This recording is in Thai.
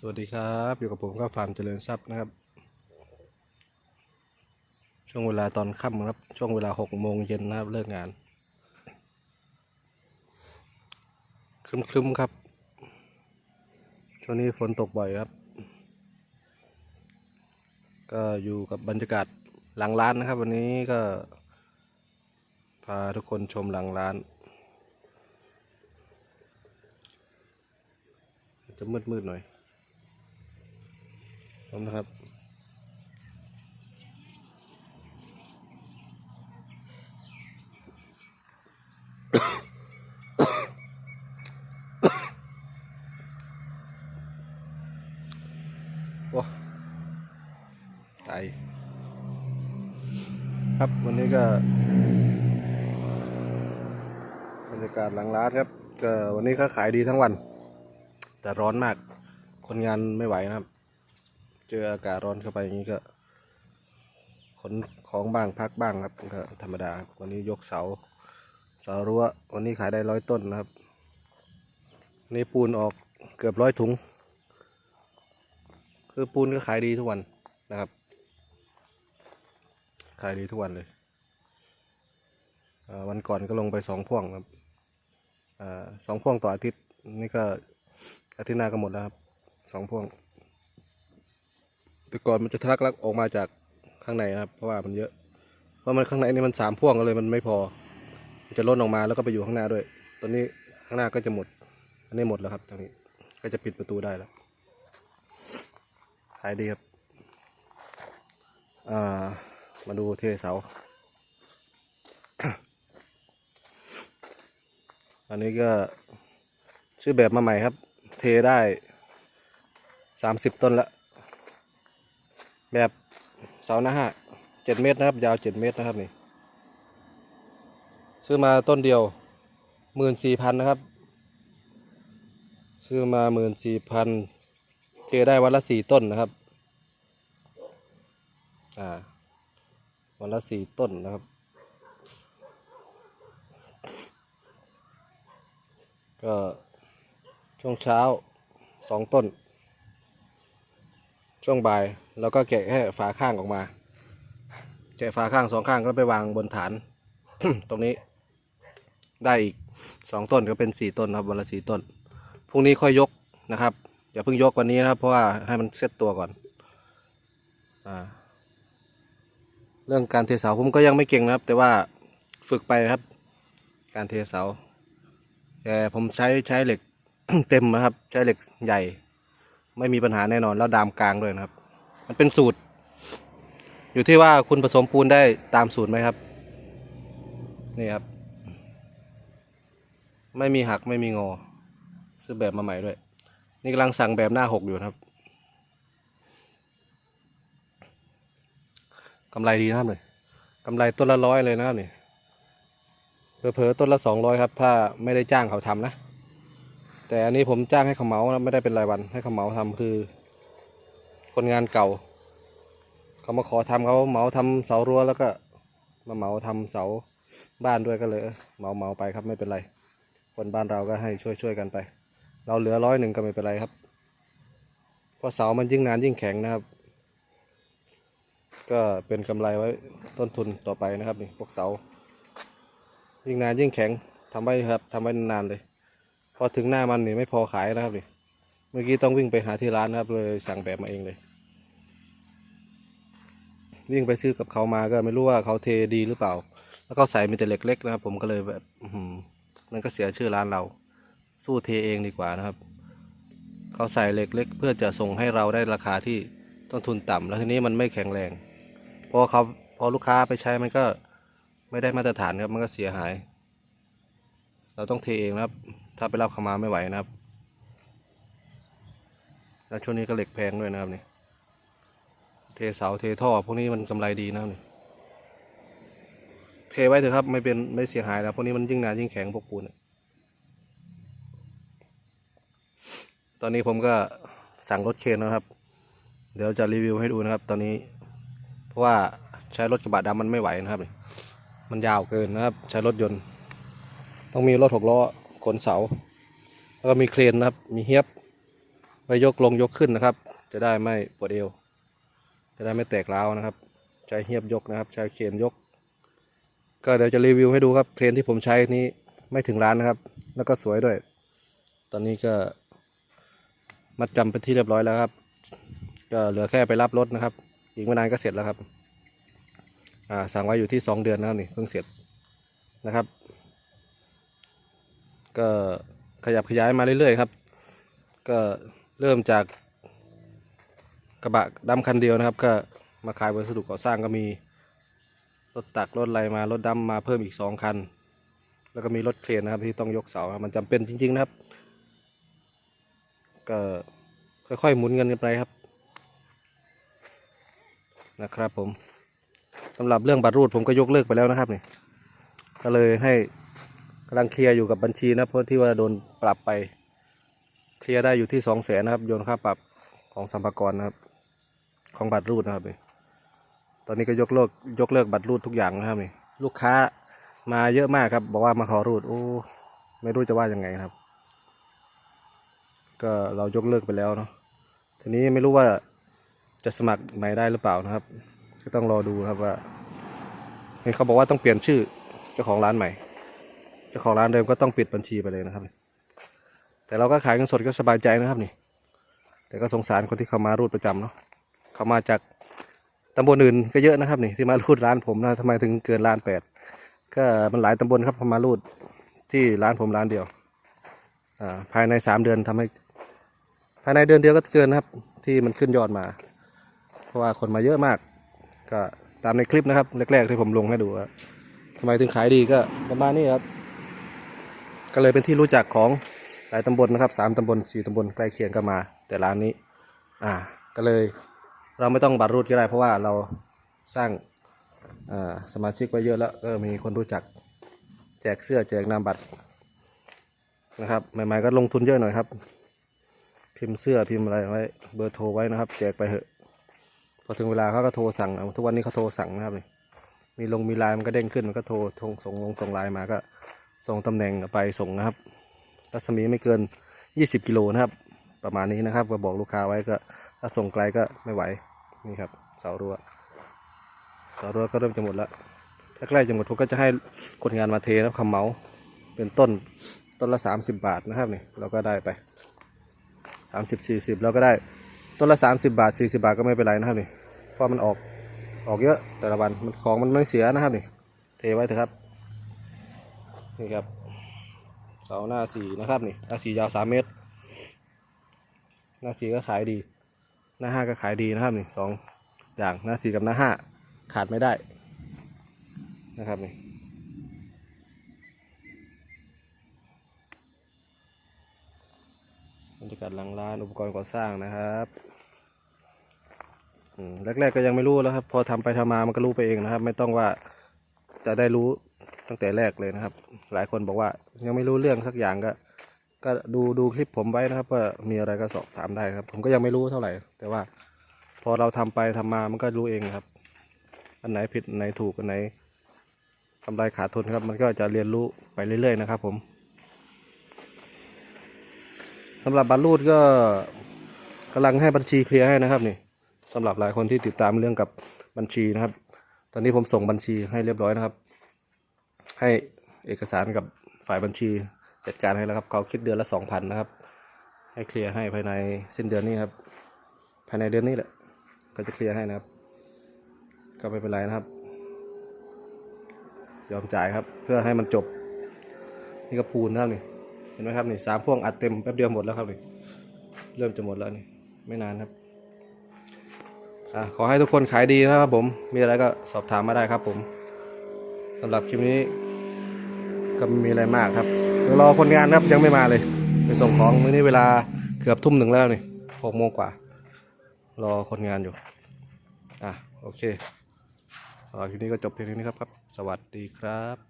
สวัสดีครับ อยู่กับผมก็ฟาร์มเจริญทรัพย์นะครับ ช่วงเวลาตอนค่ำครับ ช่วงเวลาหกโมงเย็นนะครับเลิกงานครึ้มๆครับ ช่วงนี้ฝนตกบ่อยครับ ก็อยู่กับบรรยากาศหลังร้านนะครับ วันนี้ก็ พาทุกคนชมหลังร้านจะมืดๆหน่อย พร้อมนะครับ โอ้ตายครับวันนี้ก็บรรยากาศหลังร้านครับก็วันนี้ก็ขายดีทั้งวัน แต่ร้อนมากคนงานไม่ไหวนะครับ เจออากาศร้อนเข้าไปอย่างนี้ก็ขนของบ้างพักบ้างครับก็ธรรมดาวันนี้ยกเสาเสารั้ววันนี้ขายได้ร้อยต้นนะครับนี่ปูนออกเกือบร้อยถุง คือปูนก็ขายดีทุกวันนะครับ ขายดีทุกวันเลยวันก่อนก็ลงไปสองพ่วงครับอสองพ่วงต่ออาทิตย์นี่ก็อาทิตย์หน้าก็หมดแล้วครับสองพ่วง แต่ก่อนมันจะทะลักลักออกมาจากข้างในนะครับ เพราะว่ามันเยอะ เพราะมันข้างในนี่มันสามพ่วงก็เลยมันไม่พอ มันจะล้นออกมาแล้วก็ไปอยู่ข้างหน้าด้วย ตอนนี้ข้างหน้าก็จะหมด อันนี้หมดแล้วครับตอนนี้ ก็จะปิดประตูได้แล้วขายดีครับ อ่า มาดูเทเสา อันนี้ก็ซื้อแบบมาใหม่ครับ เทได้สามสิบต้นละ แบบเสาหน้าห้าเจ็ดเมตรนะครับ ยาวเจ็ดเมตรนะครับนี่ ซื้อมาต้นเดียวหมื่นสี่พันนะครับ ซื้อมาหมื่นสี่พันเทได้วันละสี่ต้นนะครับ อ่า วันละสี่ต้นนะครับ ก็ช่วงเช้าสองต้น ช่วงบ่ายแล้วก็แกะแค่ฝาข้างออกมา แกะฝาข้างสองข้างก็ไปวางบนฐาน ตรงนี้ ได้อีกสองต้นก็เป็นสี่ต้นครับวันละสี่ต้นพรุ่งนี้ค่อยยกนะครับอย่าเพิ่งยกวันนี้นะครับ เพราะว่าให้มันเซ็ตตัวก่อนอ่าเรื่องการเทเสาผมก็ยังไม่เก่งนะครับ แต่ว่าฝึกไปครับ การเทเสาแต่ผมใช้ใช้เหล็กเต็มนะครับ ใช้เหล็กใหญ่ ไม่มีปัญหาแน่นอนแล้วดามกลางด้วยนะครับ มันเป็นสูตร อยู่ที่ว่าคุณผสมปูนได้ตามสูตรไหมครับ นี่ครับ ไม่มีหักไม่มีงอ ซื้อแบบมาใหม่ด้วย นี่กำลังสั่งแบบหน้าหกอยู่ครับกำไรดีนะครับเลยกำไรต้นละร้อยเลยนะครับนี่เผลอๆต้นละสองร้อยครับ ถ้าไม่ได้จ้างเขาทำนะ แต่อันนี้ผมจ้างให้เขาเมานะไม่ได้เป็นรายวัน ให้เขาเมาทำคือ คนงานเก่า เขามาขอทำเขาเมาทำเสารั้วแล้วก็ มาเมาทำเสาบ้านด้วยก็เลยเออเมาเมาไปครับไม่เป็นไร คนบ้านเราก็ให้ช่วยช่วยกันไป เราเหลือร้อยหนึ่งก็ไม่เป็นไรครับเพราะเสามันยิ่งนานยิ่งแข็งนะครับ ก็เป็นกำไรไว้ต้นทุนต่อไปนะครับนี่พวกเสา ยิ่งนานยิ่งแข็งทำไว้ครับทำไว้นานเลย พอถึงหน้ามันนี่ไม่พอขายนะครับนี่เมื่อกี้ต้องวิ่งไปหาที่ร้านนะครับเลยสั่งแบบมาเองเลย วิ่งไปซื้อกับเขามาก็ไม่รู้ว่าเขาเทดีหรือเปล่า แล้วก็ใส่มีแต่เหล็กเล็กนะครับ ผมก็เลยแบบอื้อหือมันก็เสียชื่อร้านเรา สู้เทเองดีกว่านะครับ เขาใส่เหล็กเล็ก เพื่อจะส่งให้เราได้ราคาที่ต้นทุนต่ำแล้วทีนี้มันไม่แข็งแรงพอเขาพอลูกค้าไปใช้มันก็ไม่ได้มาตรฐานครับมันก็เสียหาย เราต้องเทเองนะครับ ถ้าไปรับเขามาไม่ไหวนะครับ แล้วช่วงนี้ก็เหล็กแพงด้วยนะครับนี่ เทเสาเทท่อพวกนี้มันกำไรดีนะครับนี่ เทไว้เถอะครับไม่เป็นไม่เสียหายแล้วพวกนี้มันยิ่งนานยิ่งแข็งพวกปูนตอนนี้ผมก็สั่งรถเคนนะครับ เดี๋ยวจะรีวิวให้ดูนะครับ ตอนนี้ เพราะว่าใช้รถกระบะดำมันไม่ไหวนะครับ มันยาวเกินนะครับ ใช้รถยนต์ ต้องมีรถหกล้อ ขนเสา แล้วก็มีเครนนะครับ มีเฮียบไว้ยกลงยกขึ้นนะครับ จะได้ไม่ปวดเอว จะได้ไม่แตกร้าวนะครับ ใช้เฮียบยกนะครับ ใช้เขนยก ก็เดี๋ยวจะรีวิวให้ดูครับเครนที่ผมใช้นี้ไม่ถึงล้านนะครับ แล้วก็สวยด้วย ตอนนี้ก็มัดจำเป็นที่เรียบร้อยแล้วครับ ก็เหลือแค่ไปรับรถนะครับ อีกไม่นานก็เสร็จแล้วครับ อ่าสั่งไว้อยู่ที่สองเดือนนะครับนี่เพิ่งเสร็จนะครับ ก็ขยับขยายมาเรื่อยๆครับ ก็เริ่มจากกระบะดำคันเดียวนะครับ ก็มาขายวัสดุก่อสร้างก็มีรถตักรถอะไรมารถดำมาเพิ่มอีกสองคัน แล้วก็มีรถเครนนะครับที่ต้องยกเสาครับมันจำเป็นจริง ๆ นะครับ ก็ค่อยๆหมุนเงินกันไปครับ นะครับผมสำหรับเรื่องบัตรรูดผมก็ยกเลิกไปแล้วนะครับนี่ก็เลยให้ กำลังเคลียร์อยู่กับบัญชีนะเพราะที่ว่าโดนปรับไป เคลียร์ได้อยู่ที่สองแสนนะครับ โยนค่าปรับของสัมภากรนะครับ ของบัตรรูดนะครับนี่ตอนนี้ก็ยกเลิกยกเลิกบัตรรูดทุกอย่างนะครับนี่ลูกค้ามาเยอะมากครับ บอกว่ามาขอรูดโอ้ไม่รู้จะว่ายังไงครับ ก็เรายกเลิกไปแล้วเนาะทีนี้ไม่รู้ว่าจะสมัครใหม่ได้หรือเปล่านะครับ ก็ต้องรอดูครับว่าเห็นเขาบอกว่าต้องเปลี่ยนชื่อเจ้าของร้านใหม่ เจ้าของร้านเดิมก็ต้องปิดบัญชีไปเลยนะครับ แต่เราก็ขายเงินสดก็สบายใจนะครับนี่ แต่ก็สงสารคนที่เขามารูดประจำเนาะเขามาจากตำบลอื่นก็เยอะนะครับนี่ที่มารูดร้านผมนะทำไมถึงเกินล้านแปดก็มันหลายตำบลครับเขามารูดที่ร้านผมร้านเดียวอ่าภายในสามเดือนทำให้ ภายในเดือนเดียวก็เกินนะครับ ที่มันขึ้นยอดมา เพราะว่าคนมาเยอะมาก ก็ตามในคลิปนะครับ แรก ๆ ที่ผมลงให้ดูว่าทำไมถึงขายดีก็ประมาณนี้ครับ ก็เลยเป็นที่รู้จักของหลายตำบลนะครับสามตำบลสี่ตำบลใกล้เคียงก็มา แต่ร้านนี้ อ่า ก็เลยเราไม่ต้องบัตรรูดก็ได้ เพราะว่าเราสร้างอ่าสมาชิกไว้เยอะแล้วก็มีคนรู้จักแจกเสื้อแจกนามบัตรนะครับใหม่ๆก็ลงทุนเยอะหน่อยครับ พิมพ์เสื้อพิมพ์อะไรไว้เบอร์โทรไว้นะครับ แจกไปเถอะ พอถึงเวลาเขาก็โทรสั่งทุกวันนี้เขาโทรสั่งนะครับมีลงมีไลน์มันก็เด้งขึ้นมันก็โทรทงส่งลงส่งไลน์มาก็ ส่งตำแหน่งไปส่งนะครับ รัศมีไม่เกิน 20 กิโลนะครับ ประมาณนี้นะครับ ก็บอกลูกค้าไว้ก็ถ้าส่งไกลก็ไม่ไหว นี่ครับ เสารั้ว เสารั้วก็เริ่มจะหมดแล้วถ้าใกล้จะหมดผมก็จะให้คนงานมาเทนะครับคำเมาเป็นต้นต้นละ 30 บาทนะครับนี่เราก็ได้ไปสามสิบสี่สิบเราก็ได้ต้นละสามสิบาทสี่สิบาทก็ไม่เป็นไรนะครับนี่เพราะมันออกออกเยอะแต่ละวันมันของมันไม่เสียนะครับนี่เทไว้เถอะครับ นี่ครับ เสาหน้าสี่นะครับนี่หน้าสี่ยาวสามเมตร หน้าสี่ก็ขายดี หน้าห้าก็ขายดีนะครับนี่สองอย่างหน้าสี่กับหน้าห้าขาดไม่ได้นะครับนี่บรรยากาศหลังร้านอุปกรณ์ก่อสร้างนะครับแรกๆก็ยังไม่รู้แล้วครับ พอทำไปทำมามันก็รู้ไปเองนะครับ ไม่ต้องว่าจะได้รู้ ตั้งแต่แรกเลยนะครับ หลายคนบอกว่ายังไม่รู้เรื่องสักอย่างก็ ก็ดูดูคลิปผมไว้นะครับว่ามีอะไรก็สอบถามได้ครับ ผมก็ยังไม่รู้เท่าไหร่ แต่ว่า พอเราทำไปทำมามันก็รู้เองครับ อันไหนผิดอันไหนถูกอันไหนกำไรขาดทุนครับ มันก็จะเรียนรู้ไปเรื่อยๆนะครับ ผมสำหรับบรรลุดก็กำลังให้บัญชีเคลียร์ให้นะครับนี่สำหรับหลายคนที่ติดตามเรื่องกับบัญชีนะครับ ตอนนี้ผมส่งบัญชีให้เรียบร้อยนะครับ ให้เอกสารกับฝ่ายบัญชีจัดการให้แล้วครับเขาคิดเดือนละสองพันนะครับ ให้เคลียร์ให้ภายในสิ้นเดือนนี้ครับ ภายในเดือนนี้แหละ ก็จะเคลียร์ให้นะครับ ก็ไม่เป็นไรนะครับ ยอมจ่ายครับ เพื่อให้มันจบ นี่ก็ปูนนะครับนี่เห็นไหมครับนี่สามพ่วงอัดเต็มแป๊บเดียวหมดแล้วครับนี่เริ่มจะหมดแล้วนี่ไม่นานครับอะขอให้ทุกคนขายดีนะครับผม มีอะไรก็สอบถามมาได้ครับผมสำหรับคลิปนี้ ก็ไม่มีอะไรมากครับเดี๋ยวรอคนงานครับยังไม่มาเลย ไปส่งของมื้อนี้เวลาเกือบทุ่มหนึ่งแล้วนี่หกโมงกว่า รอคนงานอยู่ อะ โอเคสำหรับคลิปนี้ก็จบเพียงเท่านี้ครับครับสวัสดีครับ